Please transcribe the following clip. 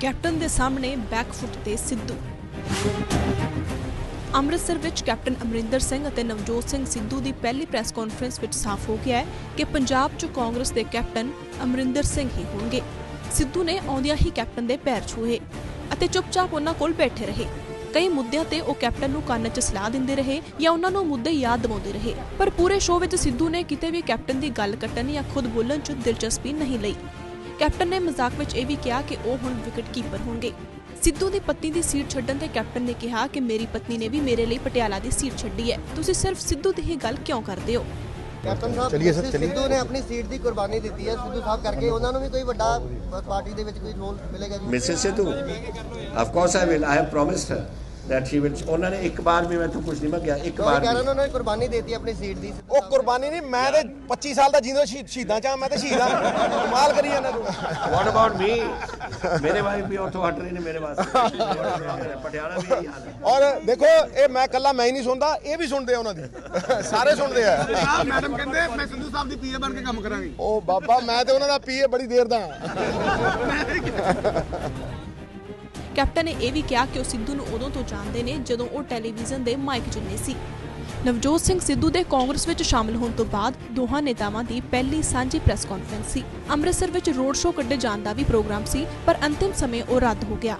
Captain ਦੇ ਸਾਹਮਣੇ back foot ਤੇ ਸਿੱਧੂ। ਅੰਮ੍ਰਿਤਸਰ ਵਿੱਚ ਕੈਪਟਨ ਅਮਰਿੰਦਰ ਸਿੰਘ ਅਤੇ ਨਵਜੋਤ ਸਿੰਘ ਸਿੱਧੂ ਦੀ ਪਹਿਲੀ ਪ੍ਰੈਸ ਕਾਨਫਰੰਸ ਵਿੱਚ ਸਾਫ਼ ਹੋ ਗਿਆ ਹੈ ਕਿ ਪੰਜਾਬ 'ਚ ਕਾਂਗਰਸ ਦੇ ਕੈਪਟਨ ਅਮਰਿੰਦਰ ਸਿੰਘ ਹੀ ਹੋਣਗੇ। ਸਿੱਧੂ ਨੇ ਆਉਂਦਿਆਂ ਹੀ ਕੈਪਟਨ ਦੇ ਪੈਰ ਛੂਹੇ ਅਤੇ ਚੁੱਪਚਾਪ ਉਹਨਾਂ ਕੋਲ ਬੈਠੇ ਰਹੇ। ਕਈ ਮੁੱਦਿਆਂ ਤੇ ਉਹ ਕੈਪਟਨ ਨੂੰ ਕੰਨ 'ਚ ਸਲਾਹ ਦਿੰਦੇ ਰਹੇ ਜਾਂ ਉਹਨਾਂ ਨੂੰ ਮੁੱਦੇ ਯਾਦ ਦਿਵਾਉਂਦੇ ਰਹੇ। ਪਰ ਪੂਰੇ ਸ਼ੋਅ ਵਿੱਚ ਸਿੱਧੂ ਨੇ ਕਿਤੇ ਵੀ ਕੈਪਟਨ ਦੀ ਗੱਲ ਕੱਟਣ ਜਾਂ ਖੁਦ ਬੋਲਣ 'ਚ ਦਿਲਚਸਪੀ ਨਹੀਂ ਲਈ। ਕੈਪਟਨ ਨੇ ਮਜ਼ਾਕ ਵਿੱਚ ਇਹ ਵੀ ਕਿਹਾ ਕਿ ਉਹ ਹੁਣ ਵਿਕਟ ਕੀਪਰ ਹੋਣਗੇ ਸਿੱਧੂ ਦੀ ਪਤਨੀ ਦੀ ਸੀਟ ਛੱਡਣ ਤੇ ਕੈਪਟਨ ਨੇ ਕਿਹਾ ਕਿ ਮੇਰੀ ਪਤਨੀ ਨੇ ਵੀ ਮੇਰੇ ਲਈ ਪਟਿਆਲਾ ਦੀ ਸੀਟ ਛੱਡੀ ਹੈ ਤੁਸੀਂ ਸਿਰਫ ਸਿੱਧੂ ਦੀ ਹੀ ਗੱਲ ਕਿਉਂ ਕਰਦੇ ਹੋ ਕੈਪਟਨ ਸਾਹਿਬ ਚਲਿਏ ਸਰ, ਸਿ- ਚਲਿਏ। ਸਿੱਧੂ ਨੇ ਆਪਣੀ ਸੀਟ ਦੀ ਕੁਰਬਾਨੀ ਦਿੱਤੀ ਹੈ ਸਿੱਧੂ ਸਾਹਿਬ ਕਰਕੇ ਉਹਨਾਂ ਨੂੰ ਵੀ ਕੋਈ ਵੱਡਾ ਪਾਰਟੀ ਦੇ ਵਿੱਚ ਕੋਈ ਰੋਲ ਮਿਲੇਗਾ ਜੀ Mrs. Sidhu, of course I will. I have promised her that she will. ਉਹਨਾਂ ਨੇ ਇੱਕ ਵਾਰ ਵੀ ਮੈਥੋਂ ਕੁਝ ਨਹੀਂ ਮੰਗਿਆ ਇੱਕ ਉਹ ਵਾਰ ਕਹਿ ਰਹੇ ਵੀ। ਉਹਨਾਂ ਨੇ ਕੁਰਬਾਨੀ ਦਿੱਤੀ ਆਪਣੀ ਸੀਟ ਦੀ। ਉਹ ਕੁਰਬਾਨੀ ਨਹੀਂ ਮੈਂ ਤੇ 25 ਸਾਲ ਦਾ ਜਿੰਦਾ ਸ਼ਹੀਦਾਂ ਚ ਆ ਮੈਂ ਤੇ ਸ਼ਹੀਦਾਂ ਕਮਾਲ ਕਰੀ ਜਾਂਦਾ ਤੂੰ। What about me? ਮੇਰੇ ਵਾਈਫ ਵੀ ਉੱਥੋਂ ਹਟ ਰਹੀ ਨੇ ਮੇਰੇ ਵਾਸਤੇ। ਪਟਿਆਲਾ ਵੀ ਇਹੀ ਹਾਲ ਹੈ। ਔਰ ਦੇਖੋ ਇਹ ਮੈਂ ਕੱਲਾ ਮੈਂ ਹੀ ਨਹੀਂ ਸੁਣਦਾ ਇਹ ਵੀ ਸੁਣਦੇ ਆ ਉਹਨਾਂ ਦੀ। ਸਾਰੇ ਸੁਣਦੇ ਆ। ਸਾਹਿਬ ਮੈਡਮ ਕਹਿੰਦੇ ਮੈਂ ਸੰਧੂ ਸਾਹਿਬ ਦੀ ਪੀਏ ਬਣ ਕੇ ਕੰਮ ਕਰਾਂਗੀ। ਉਹ ਬਾਬਾ ਮੈਂ ਤੇ ਉਹਨਾਂ ਦਾ ਪੀਏ ਬੜੀ ਦੇਰ ਦਾ ਕੈਪਟਨ ਨੇ ਇਹ ਵੀ ਕਿਹਾ ਕਿ ਉਹ ਸਿੱਧੂ ਨੂੰ ਉਦੋਂ ਤੋਂ ਜਾਣਦੇ ਨੇ ਜਦੋਂ ਉਹ ਟੈਲੀਵਿਜ਼ਨ ਦੇ ਮਾਈਕ ਜਿੰਨੇ ਸੀ। ਨਵਜੋਤ ਸਿੰਘ ਸਿੱਧੂ ਦੇ ਕਾਂਗਰਸ ਵਿੱਚ ਸ਼ਾਮਲ ਹੋਣ ਤੋਂ ਬਾਅਦ ਦੋਹਾਂ ਨੇਤਾਵਾਂ ਦੀ ਪਹਿਲੀ ਸਾਂਝੀ ਪ੍ਰੈਸ ਕਾਨਫਰੰਸ ਸੀ। ਅੰਮ੍ਰਿਤਸਰ ਵਿੱਚ ਰੋਡ ਸ਼ੋਅ ਕੱਢੇ ਜਾਣ ਦਾ ਵੀ ਪ੍ਰੋਗਰਾਮ ਸੀ, ਪਰ ਅੰਤਿਮ ਸਮੇਂ ਉਹ ਰੱਦ ਹੋ ਗਿਆ।